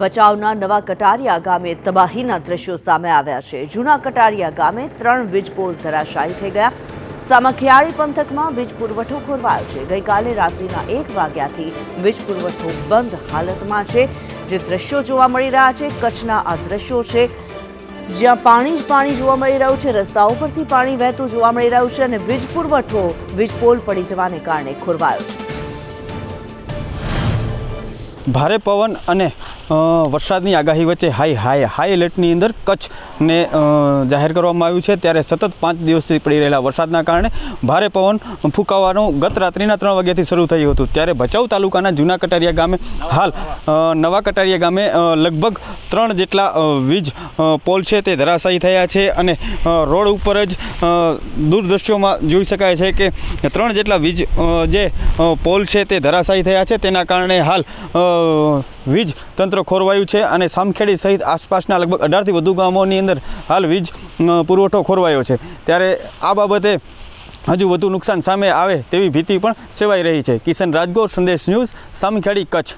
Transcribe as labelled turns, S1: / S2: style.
S1: ભચાઉના નવા કટારિયા ગામે તબાહીના દ્રશ્યો સામે આવ્યા છે. જૂના કટારિયા ગામે ત્રણ વીજ પોલ ધરાશાયી થઈ ગયા. સામખિયાળી પંથકમાં વીજ પુરવઠો ખોરવાયો છે. ગઈકાલે રાત્રિના એક વાગ્યાથી વીજ પુરવઠો બંધ હાલતમાં છે. જે દ્રશ્યો જોવા મળી રહ્યા છે, કચ્છના આ દ્રશ્યો છે. જ્યાં પાણી જ પાણી જોવા મળી રહ્યું છે, રસ્તાઓ પરથી પાણી વહેતું જોવા મળી રહ્યું છે અને વીજ પુરવઠો વીજ પોલ પડી જવાને કારણે ખોરવાયો છે.
S2: ભારે પવન અને વરસાદની આગાહી વચ્ચે હાઈ હાઈ હાઈ એલર્ટની અંદર કચ્છને જાહેર કરવામાં આવ્યું છે. ત્યારે સતત પાંચ દિવસથી પડી રહેલા વરસાદના કારણે ભારે પવન ફૂંકાવાનું ગત રાત્રિના ત્રણ વાગ્યાથી શરૂ થયું હતું. ત્યારે ભચાઉ તાલુકાના જૂના કટારિયા ગામે હાલ નવા કટારિયા ગામે લગભગ ત્રણ જેટલા વીજ પોલ છે તે ધરાશાયી થયા છે અને રોડ ઉપર જ દૂરદ્રશ્યોમાં જોઈ શકાય છે કે ત્રણ જેટલા વીજ જે પોલ છે તે ધરાશાયી થયા છે. તેના કારણે હાલ વીજ તંત્ર ખોરવાયું છે અને સામખેડી સહિત આસપાસના લગભગ અઢારથી વધુ ગામોની અંદર હાલ વીજ પુરવઠો ખોરવાયો છે. ત્યારે આ બાબતે હજુ વધુ નુકસાન સામે આવે તેવી ભીતિ પણ સેવાઈ રહી છે. કિશન રાજગોર સંદેશ ન્યૂઝ, સામખેડી કચ્છ.